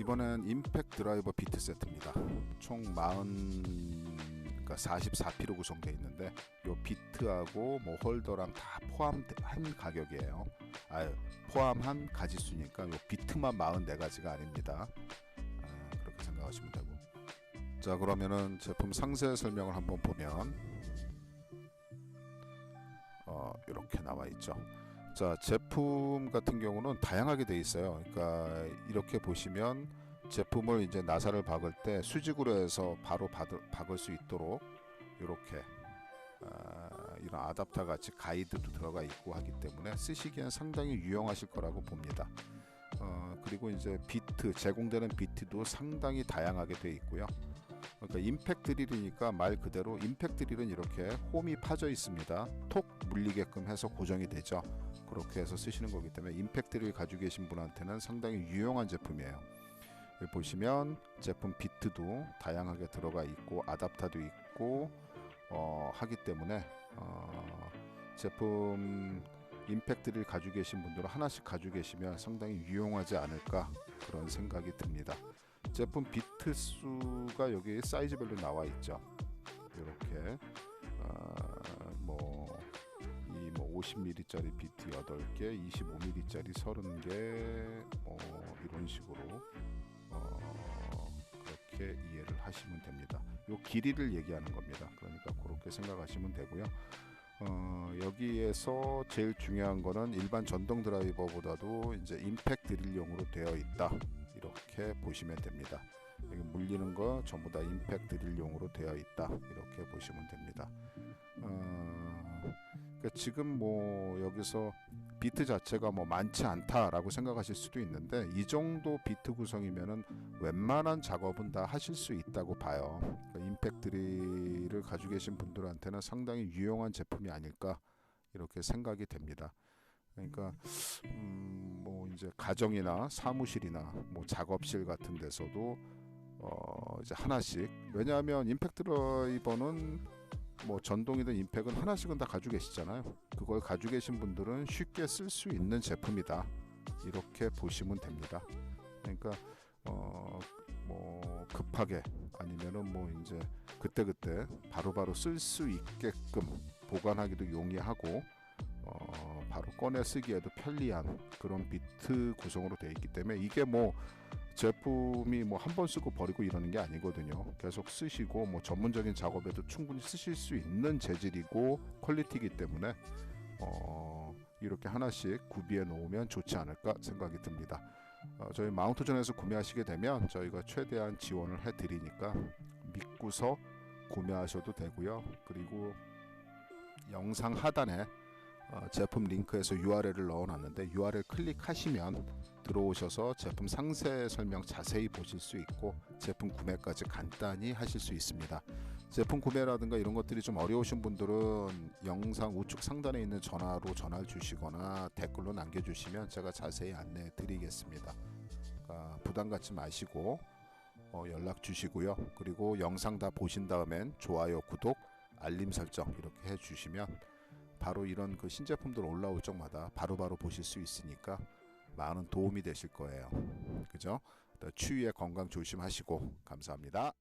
이번엔 임팩 드라이버 비트 세트입니다. 총 40, 그러니까 44피로 구성되어 있는데 요 비트하고 뭐 홀더랑 다 포함한 가격이에요. 아, 포함한 가지수니까 요 비트만 44가지가 아닙니다. 아, 그렇게 생각하시면 되고. 자 그러면은 제품 상세 설명을 한번 보면 어, 이렇게 나와 있죠. 자 제품 같은 경우는 다양하게 돼 있어요. 그러니까 이렇게 보시면 제품을 이제 나사를 박을 때 수직으로 해서 바로 받을, 박을 수 있도록 이렇게 아, 이런 아답터 같이 가이드도 들어가 있고 하기 때문에 쓰시기엔 상당히 유용하실 거라고 봅니다. 어, 그리고 이제 비트 제공되는 비트도 상당히 다양하게 돼 있고요. 그러니까 임팩 드릴이니까 말 그대로 임팩 드릴은 이렇게 홈이 파져 있습니다. 톡 물리게끔 해서 고정이 되죠. 그렇게 해서 쓰시는 거기 때문에 임팩 드릴 가지고 계신 분한테는 상당히 유용한 제품이에요. 보시면 제품 비트도 다양하게 들어가 있고 아답터도 있고 어, 하기 때문에 어, 제품 임팩트를 가지고 계신 분들은 하나씩 가지고 계시면 상당히 유용하지 않을까 그런 생각이 듭니다. 제품 비트 수가 여기 사이즈별로 나와 있죠. 이렇게 어, 뭐이 뭐 50mm짜리 비트 8개, 25mm짜리 30개 뭐 이런 식으로 어, 그렇게 이해를 하시면 됩니다. 요 길이를 얘기하는 겁니다. 그러니까 그렇게 생각하시면 되고요. 어, 여기에서 제일 중요한 거는 일반 전동 드라이버보다도 이제 임팩 드릴용으로 되어 있다. 이렇게 보시면 됩니다. 여기 물리는 거 전부 다 임팩 드릴용으로 되어 있다. 이렇게 보시면 됩니다. 어, 그러니까 지금 뭐 여기서 비트 자체가 뭐 많지 않다라고 생각하실 수도 있는데 이 정도 비트 구성이면은 웬만한 작업은 다 하실 수 있다고 봐요. 그러니까 임팩 드릴을 가지고 계신 분들한테는 상당히 유용한 제품이 아닐까 이렇게 생각이 됩니다. 그러니까 음, 뭐 이제 가정이나 사무실이나 뭐 작업실 같은 데서도 어 이제 하나씩 왜냐하면 임팩 드라이버는 뭐 전동이든 임팩은 하나씩은 다 가지고 계시잖아요. 그걸 가지고 계신 분들은 쉽게 쓸 수 있는 제품이다. 이렇게 보시면 됩니다. 그러니까 어 뭐 급하게 아니면은 뭐 이제 그때 그때 바로바로 쓸 수 있게끔 보관하기도 용이하고 어 바로 꺼내 쓰기에도 편리한 그런 비트 구성으로 되어 있기 때문에 이게 뭐 제품이 뭐 한 번 쓰고 버리고 이러는 게 아니거든요. 계속 쓰시고 뭐 전문적인 작업에도 충분히 쓰실 수 있는 재질이고 퀄리티이기 때문에 어 이렇게 하나씩 구비해 놓으면 좋지 않을까 생각이 듭니다. 어, 저희 마운트존에서 구매하시게 되면 저희가 최대한 지원을 해드리니까 믿고서 구매하셔도 되고요. 그리고 영상 하단에 어, 제품 링크에서 URL을 넣어놨는데 URL 클릭하시면 들어오셔서 제품 상세 설명 자세히 보실 수 있고 제품 구매까지 간단히 하실 수 있습니다. 제품 구매라든가 이런 것들이 좀 어려우신 분들은 영상 우측 상단에 있는 전화로 전화를 주시거나 댓글로 남겨주시면 제가 자세히 안내해 드리겠습니다. 그러니까 부담 갖지 마시고 어, 연락 주시고요. 그리고 영상 다 보신 다음엔 좋아요, 구독, 알림 설정 이렇게 해주시면 바로 이런 그 신제품들 올라올 적마다 바로 바로 보실 수 있으니까 많은 도움이 되실 거예요. 그죠? 추위에 건강 조심하시고 감사합니다.